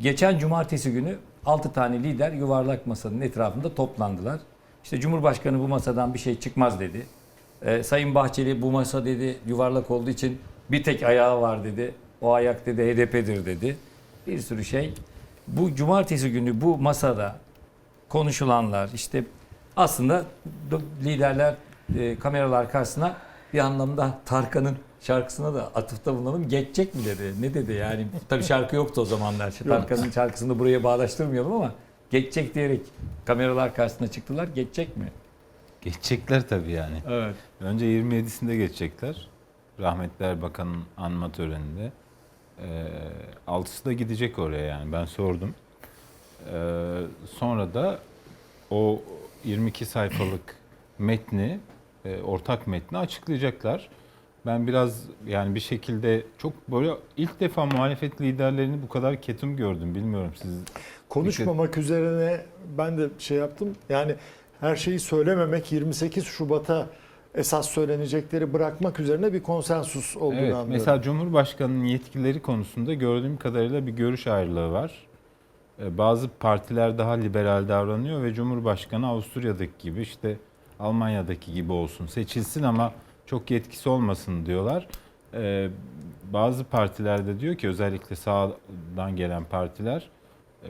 Geçen cumartesi günü 6 tane lider yuvarlak masanın etrafında toplandılar. İşte Cumhurbaşkanı bu masadan bir şey çıkmaz dedi. Ee, Sayın Bahçeli bu masa dedi yuvarlak olduğu için bir tek ayağı var dedi. O ayak dedi HDP'dir dedi. Bir sürü şey. Bu cumartesi günü bu masada konuşulanlar işte aslında liderler e, kameralar karşısına bir anlamda Tarkan'ın şarkısına da atıfta bulunalım. Geçecek mi dedi. Ne dedi yani? Tabii şarkı yoktu o zamanlar. Tarkan'ın şarkısını buraya bağdaştırmayalım ama geçecek diyerek kameralar karşısına çıktılar. Geçecek mi? Geçecekler tabii yani. Evet. Önce 27'sinde geçecekler. Rahmetli Erbakan'ın anma töreninde. Ee, altısı da gidecek oraya yani ben sordum. Ee, sonra da o 22 sayfalık metni, e, ortak metni açıklayacaklar. Ben biraz yani bir şekilde çok böyle ilk defa muhalefet liderlerini bu kadar ketum gördüm. Bilmiyorum siz Konuşmamak üzerine ben de şey yaptım. Yani her şeyi söylememek 28 Şubat'a esas söylenecekleri bırakmak üzerine bir konsensus olduğunu Evet, anlıyorum. mesela Cumhurbaşkanı'nın yetkileri konusunda gördüğüm kadarıyla bir görüş ayrılığı var. Ee, Bazı partiler daha liberal davranıyor ve Cumhurbaşkanı Avusturya'daki gibi işte Almanya'daki gibi olsun seçilsin ama çok yetkisi olmasın diyorlar. Ee, Bazı partiler de diyor ki özellikle sağdan gelen partiler,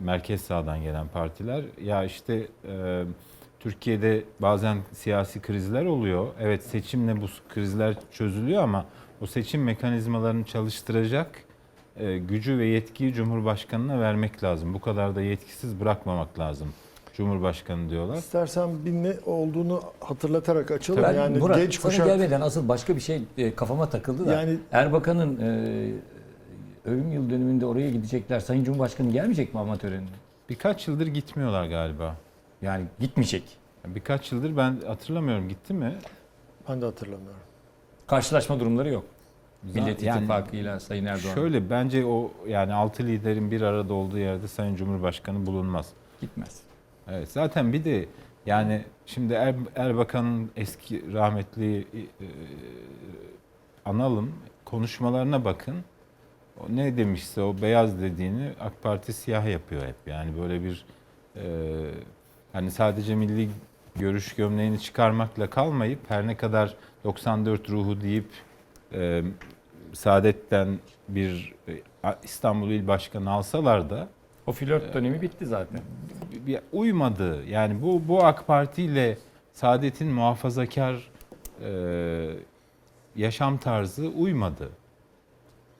merkez sağdan gelen partiler ya işte e, Türkiye'de bazen siyasi krizler oluyor. Evet seçimle bu krizler çözülüyor ama o seçim mekanizmalarını çalıştıracak e, gücü ve yetkiyi Cumhurbaşkanı'na vermek lazım. Bu kadar da yetkisiz bırakmamak lazım Cumhurbaşkanı diyorlar. İstersen bir ne olduğunu hatırlatarak açalım. Ben yani Murat genç sana kuşak gelmeden asıl başka bir şey e, kafama takıldı da. Yani- Erbakan'ın e, ölüm yıl dönümünde oraya gidecekler. Sayın Cumhurbaşkanı gelmeyecek mi ama törenine? Birkaç yıldır gitmiyorlar galiba. Yani gitmeyecek. Birkaç yıldır ben hatırlamıyorum gitti mi? ben de hatırlamıyorum. Karşılaşma durumları yok. Millet Yani İttifakı'yla Sayın Erdoğan. Şöyle bence o yani altı liderin bir arada olduğu yerde Sayın Cumhurbaşkanı bulunmaz. Gitmez. Evet zaten bir de yani şimdi er, Erbakan'ın eski rahmetli e, analım konuşmalarına bakın. O ne demişse o beyaz dediğini AK Parti siyah yapıyor hep. Yani böyle bir e, hani sadece milli görüş gömleğini çıkarmakla kalmayıp her ne kadar 94 ruhu deyip e, Saadet'ten bir e, İstanbul İl Başkanı alsalar da O flört dönemi bitti zaten. bir uymadı. Yani bu bu AK Parti ile Saadet'in muhafazakar e, yaşam tarzı uymadı.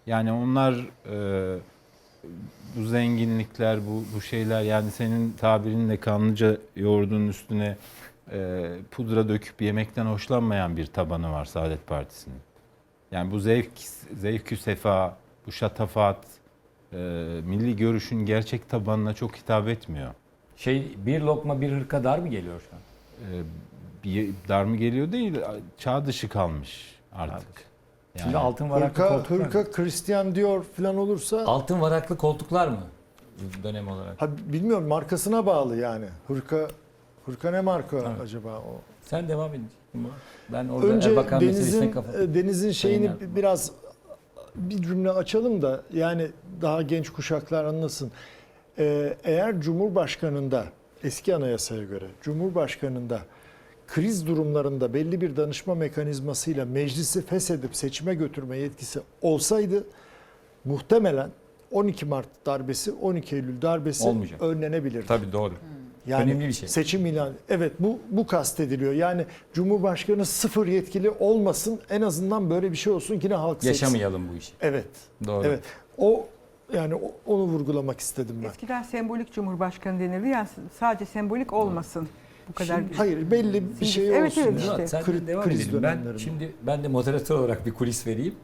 Yani onlar e, bu zenginlikler, bu bu şeyler yani senin tabirinle kanlıca yoğurdun üstüne e, pudra döküp yemekten hoşlanmayan bir tabanı var Saadet Partisi'nin. Yani bu zevk, zevkü sefa, bu şatafat, e, milli görüşün gerçek tabanına çok hitap etmiyor. Şey bir lokma bir hırka dar mı geliyor şu an? Ee, bir dar mı geliyor değil, çağ dışı kalmış artık. Şimdi Yani altın varaklı Hırka, koltuklar mı? hırka Christian Dior falan olursa Altın varaklı koltuklar mı? Dönem olarak. ha, bilmiyorum markasına bağlı yani. Hırka hırka ne marka Evet. acaba o? Sen devam edin. Ben orada Önce Erbakan Deniz'in e, Deniz'in şeyini Erdoğan. biraz bir cümle açalım da yani daha genç kuşaklar anlasın. Ee, eğer Cumhurbaşkanında eski anayasaya göre Cumhurbaşkanında kriz durumlarında belli bir danışma mekanizmasıyla meclisi feshedip seçime götürme yetkisi olsaydı muhtemelen 12 Mart darbesi, 12 Eylül darbesi Olmayacak. önlenebilirdi. Tabii doğru. Yani Önemli bir şey. Seçim ilan. Evet bu bu kastediliyor. Yani Cumhurbaşkanı sıfır yetkili olmasın. En azından böyle bir şey olsun ki ne halk seçsin. Yaşamayalım bu işi. Evet. Doğru. Evet. O yani onu vurgulamak istedim ben. Eskiden sembolik cumhurbaşkanı denirdi. Yani sadece sembolik olmasın. Bu kadar. Şimdi- Hayır belli bir şey Evet, olsun. evet, işte. Murat sen Kri- devam kriz edelim. Ben şimdi ben de moderatör olarak bir kulis vereyim.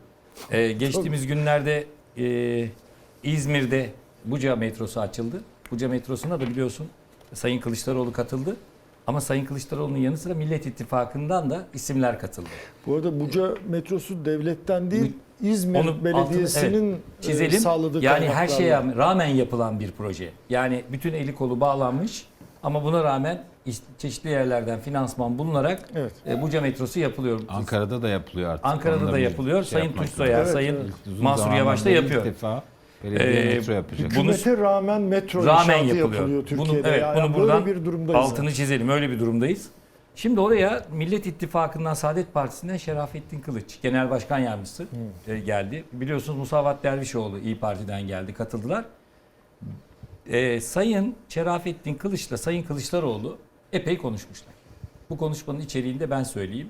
Ee, geçtiğimiz günlerde e, İzmir'de Buca metrosu açıldı. Buca metrosuna da biliyorsun Sayın Kılıçdaroğlu katıldı. Ama Sayın Kılıçdaroğlu'nun yanı sıra Millet İttifakı'ndan da isimler katıldı. Bu arada Buca metrosu devletten değil İzmir Onu Belediyesi'nin e, Çizelim. sağladığı Yani her şeye rağmen yapılan bir proje. Yani bütün eli kolu bağlanmış ama buna rağmen çeşitli yerlerden finansman bulunarak Evet. e, Buca metrosu yapılıyor. Ankara'da da yapılıyor artık. Ankara'da Onu da yapılıyor. şey Sayın yapmak Tunç Soyer, Evet, Sayın evet. zamandan Yavaş da yapıyor. ilk defa Belediye Ee, metro yapacak. Bunu- Hükümete rağmen metro Rağmen yapılıyor. yapılıyor Bunu- Türkiye'de. evet, yani bunu böyle buradan bir durumdayız. Altını çizelim. Öyle bir durumdayız. Şimdi oraya Millet İttifakı'ndan Saadet Partisi'nden Şerafettin Kılıç, Genel Başkan Yardımcısı e, geldi. Biliyorsunuz Musavat Dervişoğlu İyi Parti'den geldi, katıldılar. E, Sayın Şerafettin Kılıç'la Sayın Kılıçdaroğlu epey konuşmuşlar. Bu konuşmanın içeriğini de ben söyleyeyim.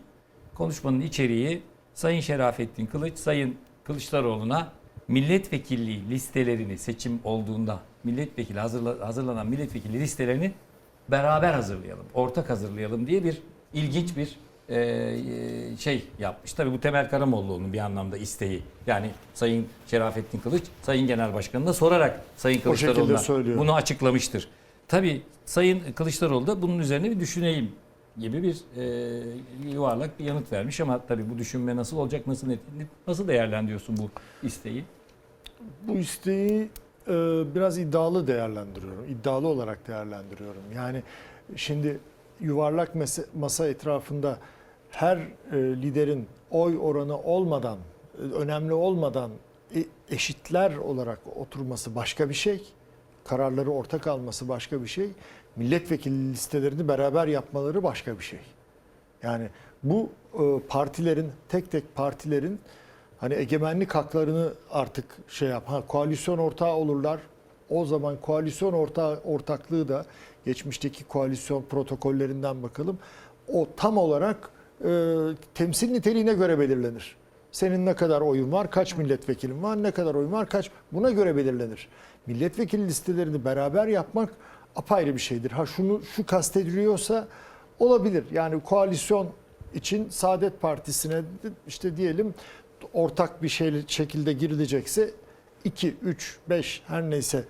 Konuşmanın içeriği Sayın Şerafettin Kılıç, Sayın Kılıçdaroğlu'na milletvekilliği listelerini seçim olduğunda milletvekili hazırla, hazırlanan milletvekili listelerini beraber hazırlayalım, ortak hazırlayalım diye bir ilginç bir e, e, şey yapmış. Tabii bu Temel Karamollaoğlu'nun bir anlamda isteği. Yani Sayın Şerafettin Kılıç, Sayın Genel Başkanı'na sorarak Sayın Kılıçdaroğlu'na bunu açıklamıştır. Tabii Sayın Kılıçdaroğlu da bunun üzerine bir düşüneyim gibi bir e, yuvarlak bir yanıt vermiş ama tabii bu düşünme nasıl olacak, nasıl net, nasıl değerlendiriyorsun bu isteği? Bu isteği e, biraz iddialı değerlendiriyorum. İddialı olarak değerlendiriyorum. Yani şimdi yuvarlak mese- masa etrafında her e, liderin oy oranı olmadan, önemli olmadan e- eşitler olarak oturması başka bir şey. Kararları ortak alması başka bir şey. Milletvekili listelerini beraber yapmaları başka bir şey. Yani bu e, partilerin tek tek partilerin hani egemenlik haklarını artık şey yap. Ha koalisyon ortağı olurlar. O zaman koalisyon ortağı ortaklığı da geçmişteki koalisyon protokollerinden bakalım. O tam olarak e, temsil niteliğine göre belirlenir. Senin ne kadar oyun var, kaç milletvekilin var, ne kadar oyun var, kaç buna göre belirlenir. Milletvekili listelerini beraber yapmak apayrı bir şeydir. Ha şunu şu kastediliyorsa olabilir. Yani koalisyon için Saadet Partisi'ne işte diyelim ortak bir şekilde girilecekse 2, 3, 5 her neyse